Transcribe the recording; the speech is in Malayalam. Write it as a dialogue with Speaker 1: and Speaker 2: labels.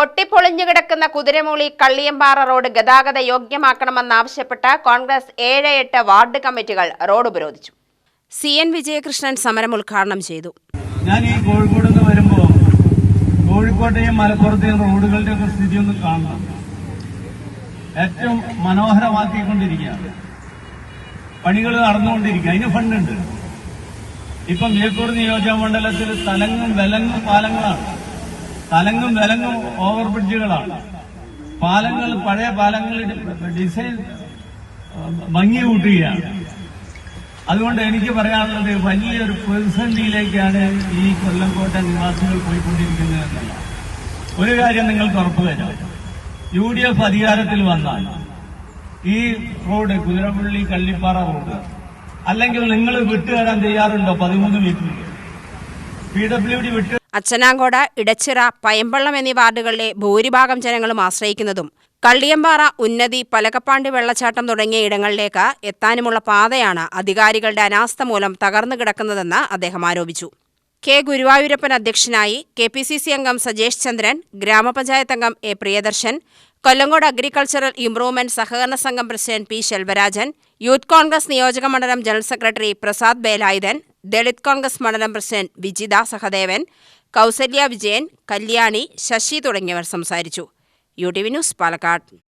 Speaker 1: പൊട്ടിപ്പൊളിഞ്ഞു കിടക്കുന്ന കുതിരമൂളി കള്ളിയമ്പാറ റോഡ് ഗതാഗത യോഗ്യമാക്കണമെന്നാവശ്യപ്പെട്ട് കോൺഗ്രസ് ഏഴ് എട്ട് വാർഡ് കമ്മിറ്റികൾ റോഡ് ഉപരോധിച്ചു. സി എൻ വിജയകൃഷ്ണൻ സമരം ഉദ്ഘാടനം ചെയ്തു.
Speaker 2: ഞാൻ ഈ കോഴിക്കോട് നിന്ന് വരുമ്പോൾ കോഴിക്കോട്ടെയും മലപ്പുറത്തെയും റോഡുകളുടെ ഒക്കെ സ്ഥിതി ഒന്ന് കാണണം. ഏറ്റവും മനോഹരമാക്കിക്കൊണ്ടിരിക്കുകയാണ്. പണികൾ നടന്നുകൊണ്ടിരിക്കുക അതിന് ഫണ്ടുണ്ട്. ഇപ്പം ബേപ്പൂർ നിയോജക മണ്ഡലത്തിൽ സ്ഥലങ്ങളും വിലങ്ങും പാലങ്ങളാണ്. തലങ്ങും വിലങ്ങും ഓവർ ബ്രിഡ്ജുകളാണ് പാലങ്ങൾ പഴയ പാലങ്ങൾ ഡിസൈൻ ഭംഗി കൂട്ടുകയാണ്. അതുകൊണ്ട് എനിക്ക് പറയാനുള്ളത് വലിയൊരു പ്രതിസന്ധിയിലേക്കാണ് ഈ കൊല്ലംകോട്ട നിവാസികൾ പോയിക്കൊണ്ടിരിക്കുന്നത് എന്നല്ല ഒരു കാര്യം നിങ്ങൾക്ക് ഉറപ്പുതരാം യു ഡി എഫ് അധികാരത്തിൽ വന്നാൽ ഈ റോഡ് കുതിരപ്പള്ളി കള്ളിപ്പാറ റോഡ് അല്ലെങ്കിൽ നിങ്ങൾ വിട്ടുകയറാൻ തയ്യാറുണ്ടോ? പതിമൂന്ന് മീറ്റർ പി ഡബ്ല്യു ഡി വിട്ട്
Speaker 1: അച്ചനാങ്കോട് ഇടച്ചിറ പയമ്പള്ളം എന്നീ വാർഡുകളിലെ ഭൂരിഭാഗം ജനങ്ങളും ആശ്രയിക്കുന്നതും കള്ളിയമ്പാറ ഉന്നതി പലകപ്പാണ്ടി വെള്ളച്ചാട്ടം തുടങ്ങിയ ഇടങ്ങളിലേക്ക് എത്താനുമുള്ള പാതയാണ് അധികാരികളുടെ അനാസ്ഥ മൂലം തകർന്നു കിടക്കുന്നതെന്ന് അദ്ദേഹം ആരോപിച്ചു. കെ. ഗുരുവായൂരപ്പൻ അധ്യക്ഷനായി കെ. പി. സി. സി അംഗം സജേഷ് ചന്ദ്രൻ ഗ്രാമപഞ്ചായത്ത് അംഗം A. Priyadarshan Kollengode agricultural improvement സഹകരണ സംഘം president P. Selvarajan youth Congress നിയോജക മണ്ഡലം ജനറൽ സെക്രട്ടറി പ്രസാദ് ബേലായുധൻ ദളിത് കോൺഗ്രസ് മണ്ഡലം പ്രസിഡന്റ് വിജിത സഹദേവൻ കൗസല്യ വിജയൻ കല്യാണി ശശി തുടങ്ങിയവർ സംസാരിച്ചു. U T V news Palakkad.